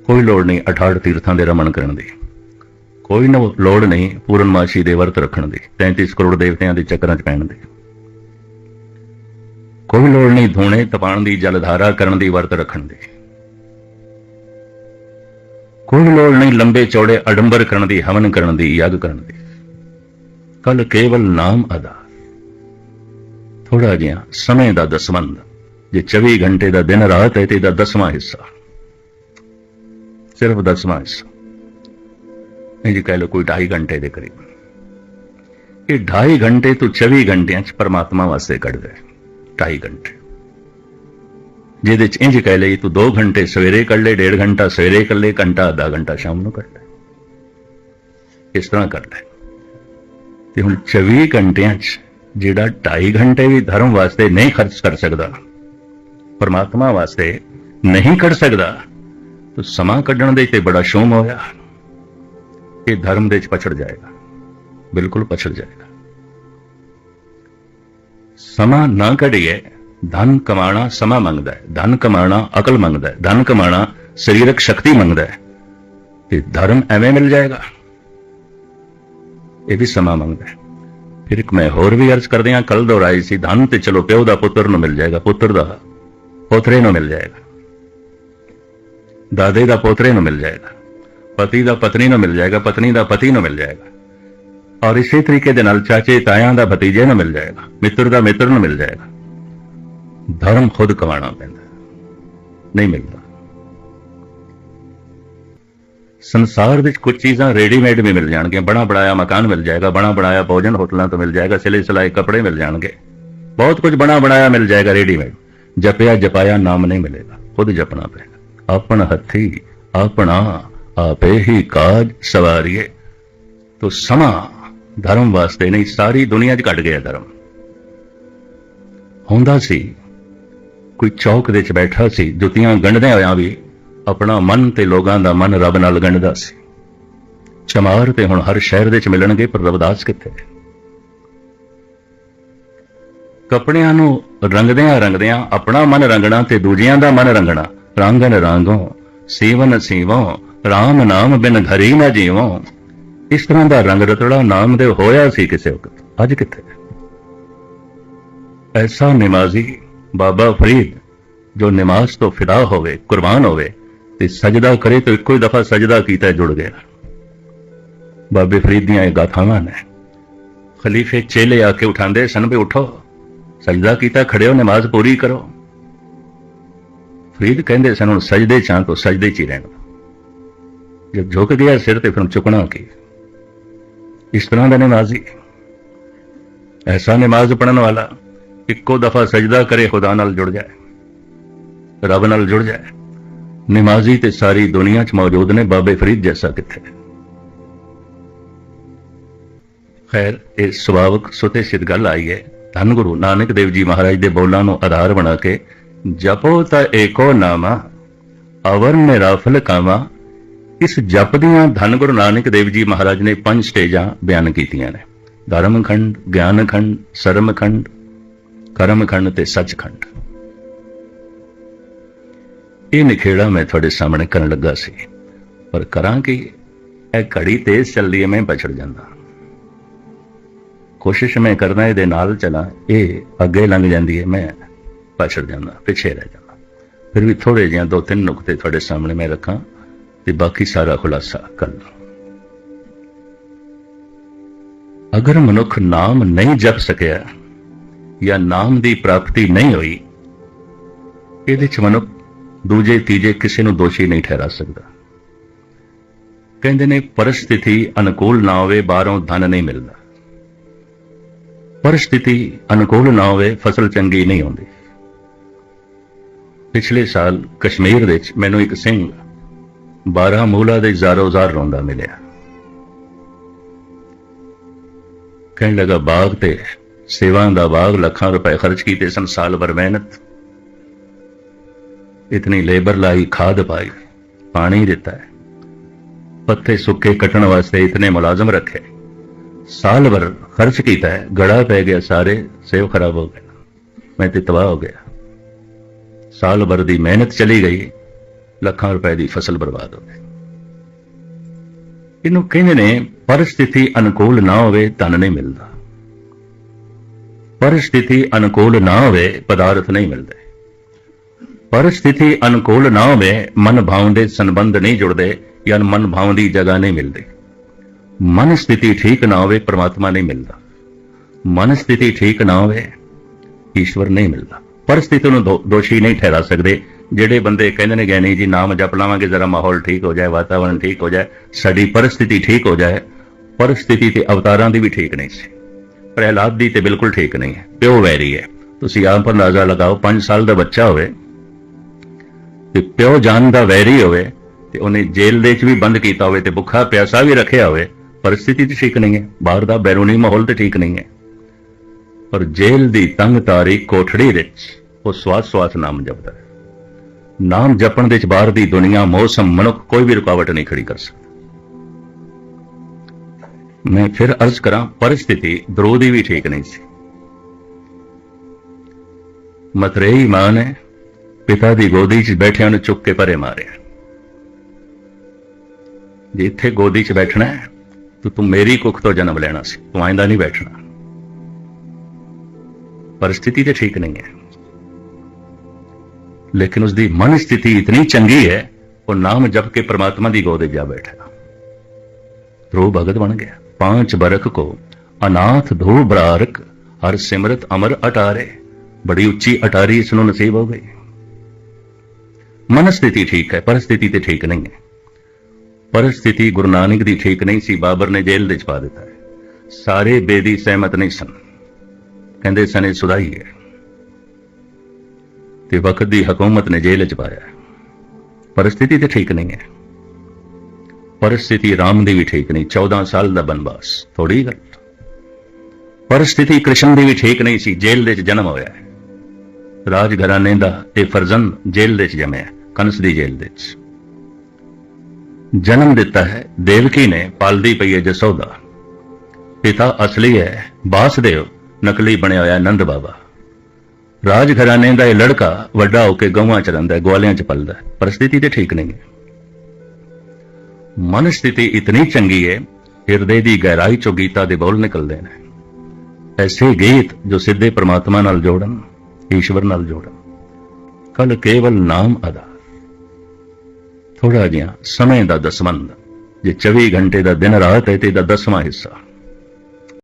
ਕੋਈ ਲੋੜ ਨਹੀਂ 68 ਤੀਰਥਾਂ ਦੇ ਰਮਣ ਕਰਨ ਦੀ। ਕੋਈ ਨਾ ਲੋੜ ਨਹੀਂ ਪੂਰਨਮਾਸ਼ੀ ਦੇ ਵਰਤ ਰੱਖਣ ਦੀ 33 ਕਰੋੜ ਦੇਵਤਿਆਂ ਦੇ ਚੱਕਰਾਂ 'ਚ ਪੈਣ ਦੀ। ਕੋਈ ਲੋੜ ਨਹੀਂ ਧੋਣੇ ਤਪਾਣ ਦੀ, ਜਲਧਾਰਾ ਕਰਨ ਦੀ ਵਰਤ ਰੱਖਣ ਦੀ। ਕੋਈ ਲੋੜ ਨਹੀਂ ਲੰਬੇ ਚੌੜੇ ਅਡੰਬਰ ਕਰਨ ਦੀ, ਹਵਨ ਕਰਨ ਦੀ, ਯੱਗ ਕਰਨ ਦੀ। ਕੱਲ ਕੇਵਲ ਨਾਮ ਅਦਾ। ਥੋੜਾ ਜਿਹਾ ਸਮੇਂ ਦਾ ਦਸਵੰਦ ਜੇ 24 ਘੰਟੇ ਦਾ ਦਿਨ ਰਾਤ ਹੈ ਤੇ ਇਹਦਾ ਦਸਵਾਂ ਹਿੱਸਾ। ਸਿਰਫ ਦਸਵਾਂ ਹਿੱਸਾ ਇਹ ਜੀ ਕਹਿ ਲਓ ਕੋਈ 2.5 ਘੰਟੇ ਦੇ ਕਰੀਬ। ਇਹ 2.5 ਘੰਟੇ ਤੋਂ 24 ਘੰਟਿਆਂ ਚ ਪਰਮਾਤਮਾ ਵਾਸਤੇ ਕੱਢ ਦੇ 2.5 ਘੰਟੇ। ਜਿਹਦੇ ਚ ਇੰਜ ਕਹਿ ਲਈ ਤੂੰ 2 ਘੰਟੇ ਸਵੇਰੇ ਕੱਢ ਲੈ 1.5 ਘੰਟਾ ਸਵੇਰੇ ਕੱਢ ਲੈ, ਘੰਟਾ, ਅੱਧਾ ਘੰਟਾ ਸ਼ਾਮ ਨੂੰ ਕੱਢ ਲੈ ਇਸ ਤਰ੍ਹਾਂ ਕਰ ਲੈ ਤੇ ਹੁਣ 24 ਘੰਟਿਆਂ ਚ ਜਿਹੜਾ 2.5 ਘੰਟੇ ਵੀ ਧਰਮ ਵਾਸਤੇ ਨਹੀਂ ਖਰਚ ਕਰ ਸਕਦਾ, ਪਰਮਾਤਮਾ ਵਾਸਤੇ ਨਹੀਂ ਕੱਢ ਸਕਦਾ ਤਾਂ ਸਮਾਂ ਕੱਢਣ ਦੇ ਤੇ ਬੜਾ ਸ਼ੌਮ ਹੋਇਆ। ਇਹ ਧਰਮ ਦੇ ਚ ਪਛੜ ਜਾਏਗਾ। ਬਿਲਕੁਲ ਪਛੜ ਜਾਏਗਾ। ਸਮਾਂ ਨਾ ਕੱਢੀਏ, ਧਨ ਕਮਾਣਾ ਸਮਾਂ ਮੰਗਦਾ ਹੈ। ਧਨ ਕਮਾਣਾ ਅਕਲ ਮੰਗਦਾ ਹੈ। ਧਨ ਕਮਾਣਾ ਸਰੀਰਕ ਸ਼ਕਤੀ ਮੰਗਦਾ ਹੈ। ਤੇ ਧਰਮ ਐਵੇਂ ਮਿਲ ਜਾਏਗਾ। ਇਹ ਵੀ ਸਮਾਂ ਮੰਗਦਾ ਹੈ। ਫਿਰ ਇੱਕ ਮੈਂ ਹੋਰ ਵੀ ਅਰਜ਼ ਕਰਦੇ ਹਾਂ ਕੱਲ ਦੁਹਰਾਈ ਸੀ, ਧਨ ਤੇ ਚਲੋ ਪਿਓ ਦਾ ਪੁੱਤਰ ਨੂੰ ਮਿਲ ਜਾਏਗਾ। ਪੁੱਤਰ ਦਾ, ਪੋਤਰੇ ਨੂੰ ਮਿਲ ਜਾਏਗਾ। ਦਾਦੇ ਦਾ ਪੋਤਰੇ ਨੂੰ ਮਿਲ ਜਾਏਗਾ, ਪਤੀ ਦਾ ਪਤਨੀ ਨੂੰ ਮਿਲ ਜਾਏਗਾ, ਪਤਨੀ ਦਾ ਪਤੀ ਨੂੰ ਮਿਲ ਜਾਏਗਾ। ਔਰ ਇਸੇ ਤਰੀਕੇ ਦੇ ਨਾਲ ਚਾਚੇ ਤਾਇਆਂ ਦਾ ਭਤੀਜੇ ਨੂੰ ਮਿਲ ਜਾਏਗਾ, ਮਿੱਤਰ ਦਾ ਮਿੱਤਰ ਨੂੰ ਮਿਲ ਜਾਏਗਾ। ਧਰਮ ਖੁਦ ਕਮਾਣਾ ਪੈਂਦਾ, ਨਹੀਂ ਮਿਲਦਾ। ਸੰਸਾਰ ਵਿੱਚ ਕੁਝ ਚੀਜ਼ਾਂ ਰੈਡੀਮੇਡ ਵੀ ਮਿਲ ਜਾਣਗੀਆਂ, ਬਣਾ ਬਣਾਇਆ ਮਕਾਨ ਮਿਲ ਜਾਏਗਾ, ਬਣਾ ਬਣਾਇਆ ਭੋਜਨ ਹੋਟਲਾਂ ਤੋਂ ਮਿਲ ਜਾਏਗਾ ਸਿਲੇ ਸਿਲਾਏ ਕੱਪੜੇ ਮਿਲ ਜਾਣਗੇ। ਬਹੁਤ ਕੁਝ ਬਣਾ ਬਣਾਇਆ ਮਿਲ ਜਾਏਗਾ ਰੈਡੀਮੇਡ ਜਪਿਆ ਜਪਾਇਆ ਨਾਮ ਨਹੀਂ ਮਿਲੇਗਾ, ਖੁਦ ਜਪਣਾ ਪਏਗਾ ਆਪਣ ਹੱਥੀ ਆਪਣਾ ਆਪੇ ਹੀ ਕਾਜ ਸਵਾਰੀਏ। ਤੋ ਸਮਾਂ ਧਰਮ ਵਾਸਤੇ ਨਹੀਂ, ਸਾਰੀ ਦੁਨੀਆ 'ਚ ਘਟ ਗਿਆ ਧਰਮ। ਹੁੰਦਾ ਸੀ, ਕੋਈ ਚੌਕ ਦੇ 'ਚ ਬੈਠਾ ਸੀ, ਜੁੱਤੀਆਂ ਗੰਢਦਿਆਂ ਹੋਇਆਂ ਵੀ ਆਪਣਾ ਮਨ ਤੇ ਲੋਕਾਂ ਦਾ ਮਨ ਰੱਬ ਨਾਲ ਗੰਢਦਾ ਸੀ। ਚਮਾਰ ਤੇ ਹੁਣ ਹਰ ਸ਼ਹਿਰ ਦੇ 'ਚ ਮਿਲਣਗੇ, ਪਰ ਰਵਦਾਸ ਕਿੱਥੇ? ਕੱਪੜਿਆਂ ਨੂੰ ਰੰਗਦਿਆਂ ਰੰਗਦਿਆਂ ਆਪਣਾ ਮਨ ਰੰਗਣਾ ਤੇ ਦੂਜਿਆਂ ਦਾ ਮਨ ਰੰਗਣਾ। ਰੰਗਨ ਰਾਂਗੋ, ਸੇਵਨ ਸੇਵੋ RAM ਨਾਮ ਬਿਨ ਘਰੀ ਨਾ ਜੀਵੋ। ਇਸ ਤਰ੍ਹਾਂ ਦਾ ਰੰਗ ਰਤੜਾ ਨਾਮ ਦੇ ਹੋਇਆ ਸੀ ਕਿਸੇ ਵਕਤ। ਅੱਜ ਕਿੱਥੇ? ਐਸਾ ਨਿਮਾਜ਼ੀ ਬਾਬਾ ਫਰੀਦ, ਜੋ ਨਮਾਜ਼ ਤੋਂ ਫਿਦਾ ਹੋਵੇ, ਕੁਰਬਾਨ ਹੋਵੇ, ਤੇ ਸਜਦਾ ਕਰੇ ਤਾਂ ਇੱਕੋ ਹੀ ਦਫਾ ਸਜਦਾ ਕੀਤਾ ਜੁੜ ਗਿਆ। ਬਾਬੇ ਫਰੀਦ ਦੀਆਂ ਇਹ ਗਾਥਾਵਾਂ ਨੇ। ਖਲੀਫੇ ਚੇਲੇ ਆ ਕੇ ਉਠਾਉਂਦੇ ਸਨ ਵੀ ਉਠੋ, ਸਜਦਾ ਕੀਤਾ ਖੜੇ ਹੋ ਨਮਾਜ਼ ਪੂਰੀ ਕਰੋ। ਫਰੀਦ ਕਹਿੰਦੇ ਸਨ, ਹੁਣ ਸਜਦੇ ਚਾਂ ਤੋਂ ਸਜਦੇ ਚ ਹੀ ਰਹਿਣਾ। ਜਦ ਝੁਕ ਗਿਆ ਸਿਰ ਤੇ, ਫਿਰ ਚੁੱਕਣਾ ਕੀ? ਇਸ ਤਰ੍ਹਾਂ ਦਾ ਨਮਾਜ਼ੀ ਐਸਾ ਨਮਾਜ਼ ਪੜਨ ਵਾਲਾ ਇੱਕੋ ਦਫਾ ਸਜਦਾ ਕਰੇ, ਖੁਦਾ ਨਾਲ ਜੁੜ ਜਾਏ, ਰੱਬ ਨਾਲ ਜੁੜ ਜਾਏ। ਨਮਾਜ਼ੀ ਤੇ ਸਾਰੀ ਦੁਨੀਆ 'ਚ ਮੌਜੂਦ ਨੇ ਬਾਬੇ ਫਰੀਦ ਜੈਸਾ ਕਿੱਥੇ? ਖੈਰ, ਇਹ ਸੁਭਾਵਕ ਸੁਤੇ ਸਿੱਧ ਗੱਲ ਆਈ ਹੈ। ਧੰਨ ਗੁਰੂ ਨਾਨਕ ਦੇਵ ਜੀ ਮਹਾਰਾਜ ਦੇ ਬੋਲਾਂ ਨੂੰ ਆਧਾਰ ਬਣਾ ਕੇ ਜਪੋ ਤਾਂ ਏਕੋ ਨਾਮਾ ਅਵਰ ਨਿਰਾਫਲ ਕਾਮਾ। ਇਸ ਜਪ ਦੀਆਂ ਧੰਨ ਗੁਰੂ ਨਾਨਕ ਦੇਵ ਜੀ ਮਹਾਰਾਜ ਨੇ ਪੰਜ ਸਟੇਜਾਂ ਬਿਆਨ ਕੀਤੀਆਂ ਨੇ। ਧਰਮਖੰਡ ਗਿਆਨ ਖੰਡ ਸਰਮ ਖੰਡ ਕਰਮ ਤੇ ਸੱਚਖੰਡ। ਇਹ ਨਿਖੇੜਾ ਮੈਂ ਤੁਹਾਡੇ ਸਾਹਮਣੇ ਕਰਨ ਲੱਗਾ ਸੀ, ਪਰ ਕਰਾਂ ਕਿ? ਇਹ ਘੜੀ ਤੇਜ਼ ਚੱਲਦੀ ਹੈ, ਮੈਂ ਪਛੜ ਜਾਂਦਾ। ਕੋਸ਼ਿਸ਼ ਮੈਂ ਕਰਦਾ, ਇਹਦੇ ਨਾਲ ਚਲਾ। ਇਹ ਅੱਗੇ ਲੰਘ ਜਾਂਦੀ ਹੈ, ਮੈਂ ਪਛੜ ਜਾਂਦਾ, ਪਿੱਛੇ ਰਹਿ ਜਾਂਦਾ। ਫਿਰ ਵੀ ਥੋੜੇ ਜਿਹਾ ਦੋ ਤਿੰਨ ਨੁਕਤੇ ਤੁਹਾਡੇ ਸਾਹਮਣੇ ਮੈਂ ਰੱਖਾਂ ਤੇ ਬਾਕੀ ਸਾਰਾ ਖੁਲਾਸਾ ਕਰ ਲਾਂ ਅਗਰ ਮਨੁੱਖ ਨਾਮ ਨਹੀਂ ਜਪ ਸਕਿਆ ਜਾਂ ਨਾਮ ਦੀ ਪ੍ਰਾਪਤੀ ਨਹੀਂ ਹੋਈ, ਇਹਦੇ ਚ ਮਨੁੱਖ ਦੂਜੇ, ਤੀਜੇ ਕਿਸੇ ਨੂੰ ਦੋਸ਼ੀ ਨਹੀਂ ਠਹਿਰਾ ਸਕਦਾ। ਕਹਿੰਦੇ ਨੇ, ਪਰਿਸਥਿਤੀ ਅਨੁਕੂਲ ਨਾ ਹੋਵੇ, ਬਾਹਰੋਂ ਧਨ ਨਹੀਂ ਮਿਲਦਾ। ਪਰਿਸਥਿਤੀ ਅਨੁਕੂਲ ਨਾ ਹੋਵੇ, ਫਸਲ ਚੰਗੀ ਨਹੀਂ ਹੁੰਦੀ। ਪਿਛਲੇ ਸਾਲ ਕਸ਼ਮੀਰ ਵਿੱਚ ਮੈਨੂੰ ਇੱਕ ਸਿੰਘ 12 ਮੂਲਾ ਦੇ ਜ਼ਾਰੋ ਜ਼ਾਰ ਰੋਂਦਾ ਮਿਲਿਆ। ਕਹਿਣ ਲੱਗਾ, ਬਾਗ ਤੇ ਸੇਵਾ ਦਾ ਬਾਗ, ਲੱਖਾਂ ਰੁਪਏ ਖਰਚ ਕੀਤੇ ਸਨ ਸਾਲ ਭਰ ਮਿਹਨਤ। ਇਤਨੀ ਲੇਬਰ ਲਾਈ, ਖਾਦ ਪਾਈ, ਪਾਣੀ ਦਿੱਤਾ। ਹੈ ਪੱਤੇ ਸੁੱਕੇ ਕੱਟਣ ਵਾਸਤੇ ਇਤਨੇ ਮੁਲਾਜ਼ਮ ਰੱਖੇ। ਸਾਲ ਭਰ ਖਰਚ ਕੀਤਾ ਹੈ ਗੜਾ ਪੈ ਗਿਆ, ਸਾਰੇ ਸੇਵ ਖਰਾਬ ਹੋ ਗਿਆ ਮੈਂ ਤੇ ਤਬਾਹ ਹੋ ਗਿਆ। ਸਾਲ ਭਰ ਦੀ ਮਿਹਨਤ ਚਲੀ ਗਈ, ਲੱਖਾਂ ਰੁਪਏ ਦੀ ਫਸਲ ਬਰਬਾਦ ਹੋਵੇ ਇਹਨੂੰ ਕਹਿੰਦੇ ਨੇ ਪਰਿਸਥਿਤੀ ਅਨੁਕੂਲ ਨਾ ਹੋਵੇ ਧਨ ਨਹੀਂ ਮਿਲਦਾ। ਪਰਿਸਥਿਤੀ ਅਨੁਕੂਲ ਨਾ ਹੋਵੇ ਪਦਾਰਥ ਨਹੀਂ ਮਿਲਦੇ। ਪਰਿਸਥਿਤੀ ਅਨੁਕੂਲ ਨਾ ਹੋਵੇ ਮਨ ਭਾਵ ਦੇ ਸੰਬੰਧ ਨਹੀਂ ਜੁੜਦੇ ਜਾਂ ਮਨ ਭਾਵ ਦੀ ਜਗ੍ਹਾ ਨਹੀਂ ਮਿਲਦੀ। ਮਨ ਸਥਿਤੀ ਠੀਕ ਨਾ ਹੋਵੇ ਪ੍ਰਮਾਤਮਾ ਨਹੀਂ ਮਿਲਦਾ। ਮਨ ਸਥਿਤੀ ਠੀਕ ਨਾ ਹੋਵੇ, ਈਸ਼ਵਰ ਨਹੀਂ ਮਿਲਦਾ। ਪਰਿਸਥਿਤੀ ਨੂੰ ਦੋ- ਦੋਸ਼ੀ ਨਹੀਂ ਠਹਿਰਾ ਸਕਦੇ। ਜਿਹੜੇ ਬੰਦੇ ਕਹਿੰਦੇ ਨੇ ਗਿਆਨੀ ਜੀ, ਨਾਮ ਜਪ ਲਾਵਾਂਗੇ, ਜ਼ਰਾ ਮਾਹੌਲ ਠੀਕ ਹੋ ਜਾਏ ਵਾਤਾਵਰਣ ਠੀਕ ਹੋ ਜਾਏ, ਸਾਡੀ ਪਰਿਸਥਿਤੀ ਠੀਕ ਹੋ ਜਾਏ, ਪਰਿਸਥਿਤੀ ਤੇ ਅਵਤਾਰਾਂ ਦੀ ਵੀ ਠੀਕ ਨਹੀਂ ਸੀ। ਪ੍ਰਹਿਲਾਦ ਦੀ ਤੇ ਬਿਲਕੁਲ ਠੀਕ ਨਹੀਂ ਹੈ। ਪਿਓ ਵੈਰੀ ਹੈ। ਤੁਸੀਂ ਆਪ ਅੰਦਾਜ਼ਾ ਲਗਾਓ 5 ਸਾਲ ਦਾ ਬੱਚਾ ਹੋਵੇ, ਤੇ ਪਿਓ ਜਾਨ ਦਾ ਵੈਰੀ ਹੋਵੇ, ਤੇ ਉਹਨੇ ਜੇਲ੍ਹ ਦੇ ਵਿੱਚ ਵੀ ਬੰਦ ਕੀਤਾ ਹੋਵੇ, ਤੇ ਭੁੱਖਾ ਪਿਆਸਾ ਵੀ ਰੱਖਿਆ ਹੋਵੇ, ਪਰਿਸਥਿਤੀ ਤੇ ਠੀਕ ਨਹੀਂ ਹੈ। ਬਾਹਰ ਦਾ ਬੈਰੂਨੀ ਮਾਹੌਲ ਤੇ ਠੀਕ ਨਹੀਂ ਹੈ। ਪਰ ਜੇਲ੍ਹ ਦੀ ਤੰਗ ਤਾਰੀ ਕੋਠੜੀ ਵਿੱਚ ਉਹ ਸਵਾਸ ਸਵਾਸ ਨਾਮ ਜਪਦਾ ਨਾਮ ਜਪਣ ਦੇ ਵਿੱਚ ਬਾਹਰ ਦੀ ਦੁਨੀਆ, ਮੌਸਮ, ਮਨੁੱਖ ਕੋਈ ਵੀ ਰੁਕਾਵਟ ਨਹੀਂ ਖੜੀ ਕਰ ਸਕਦਾ। ਮੈਂ ਫਿਰ ਅਰਜ਼ ਕਰਾਂ, ਪਰਿਸਥਿਤੀ ਦਰੋਦੀ ਵੀ ਠੀਕ ਨਹੀਂ ਸੀ। ਮਤਰੇਈ ਮਾਂ ਨੇ ਪਿਤਾ ਦੀ ਗੋਦੀ 'ਚ ਬੈਠਿਆਂ ਨੂੰ ਚੁੱਕ ਕੇ ਪਰੇ ਮਾਰਿਆ। ਜੇ ਇੱਥੇ ਗੋਦੀ 'ਚ ਬੈਠਣਾ ਹੈ, ਤਾਂ ਤੂੰ ਮੇਰੀ ਕੁੱਖ ਤੋਂ ਜਨਮ ਲੈਣਾ ਸੀ, ਤੂੰ ਆਇੰਦਾ ਨਹੀਂ ਬੈਠਣਾ। ਪਰਿਸਥਿਤੀ ਤੇ ਠੀਕ ਨਹੀਂ ਹੈ ਲੇਕਿਨ ਉਸ ਦੀ ਮਨ ਸਥਿਤੀ ਇਤਨੀ ਚੰਗੀ ਹੈ ਉਹ ਨਾਮ ਜਪ ਕੇ ਪ੍ਰਮਾਤਮਾ ਦੀ ਗੋਦ ਜਾ ਬੈਠਾ ਧਰੋ ਭਗਤ ਬਣ ਗਿਆ ਪੰਜ ਬਰਖ ਕੋ ਅਨਾਥ ਧੋ ਬਰਾਰਕ ਹਰ ਸਿਮਰਤ ਅਮਰ ਅਟਾਰੇ ਬੜੀ ਉੱਚੀ ਅਟਾਰੀ ਇਸ ਨੂੰ ਨਸੀਬ ਹੋ ਗਈ ਮਨ ਸਥਿਤੀ ਠੀਕ ਹੈ ਪਰਿਸਥਿਤੀ ਤੇ ਠੀਕ ਨਹੀਂ ਹੈ ਪਰਿਸਥਿਤੀ ਗੁਰੂ ਨਾਨਕ ਦੀ ਠੀਕ ਨਹੀਂ ਸੀ ਬਾਬਰ ਨੇ ਜੇਲ੍ਹ ਵਿੱਚ ਪਾ ਦਿੱਤਾ ਸਾਰੇ ਬੇਦੀ ਸਹਿਮਤ ਨਹੀਂ ਸਨ ਕਹਿੰਦੇ ਸਨੇ ਸੁਧਾਈ ਹੈ ਤੇ ਵਕਤ ਦੀ ਹਕੂਮਤ ਨੇ ਜੇਲ੍ਹ ਚ ਪਾਇਆ ਪਰਿਸਥਿਤੀ ਤੇ ਠੀਕ ਨਹੀਂ ਹੈ। ਪਰਿਸਥਿਤੀ ਰਾਮ ਦੀ ਵੀ ਠੀਕ ਨਹੀਂ 14 ਸਾਲ ਦਾ ਬਨਵਾਸ ਥੋੜੀ ਗੱਲ। ਪਰਿਸਥਿਤੀ ਕ੍ਰਿਸ਼ਨ ਦੀ ਵੀ ਠੀਕ ਨਹੀਂ ਸੀ, ਜੇਲ੍ਹ ਦੇ ਚ ਜਨਮ ਹੋਇਆ ਹੈ। ਰਾਜ ਘਰਾਣੇ ਦਾ ਇਹ ਫਰਜ਼ੰਦ ਜੇਲ੍ਹ ਦੇ ਚ ਜੰਮਿਆ ਕੰਸ ਦੀ ਜੇਲ੍ਹ ਦੇ ਚ। ਜਨਮ ਦਿੱਤਾ ਹੈ, ਦੇਵਕੀ ਨੇ, ਪਾਲਦੀ ਪਈ ਹੈ ਜਸੋਦਾ। ਪਿਤਾ ਅਸਲੀ ਹੈ, ਬਾਸਦੇਵ। ਨਕਲੀ ਬਣਿਆ ਹੋਇਆ ਨੰਦ ਬਾਬਾ। ਰਾਜ ਘਰਾਣੇ ਦਾ ਇਹ ਲੜਕਾ ਵੱਡਾ ਹੋ ਕੇ ਗਊਆਂ ਚ ਰਹਿੰਦਾ ਹੈ, ਗਵਾਲਿਆਂ ਚ ਪਲਦਾ ਹੈ ਪਰਿਸਥਿਤੀ ਤੇ ਠੀਕ ਨਹੀਂ ਹੈ। ਮਨ ਸਥਿਤੀ ਇਤਨੀ ਚੰਗੀ ਹੈ, ਹਿਰਦੇ ਦੀ ਗਹਿਰਾਈ ਚੋਂ ਗੀਤਾ ਦੇ ਬੋਲ ਨਿਕਲਦੇ ਨੇ। ਐਸੇ ਗੀਤ ਜੋ ਸਿੱਧੇ ਪ੍ਰਮਾਤਮਾ ਨਾਲ ਜੋੜਨ, ਈਸ਼ਵਰ ਨਾਲ ਜੋੜਨ। ਕਲ ਕੇਵਲ ਨਾਮ ਅਦਾ। ਥੋੜਾ ਜਿਹਾ ਸਮੇਂ ਦਾ ਦਸਵੰਦ, ਜੇ 24 ਘੰਟੇ ਦਾ ਦਿਨ ਰਾਤ ਹੈ ਤੇ ਇਹਦਾ ਦਸਵਾਂ ਹਿੱਸਾ।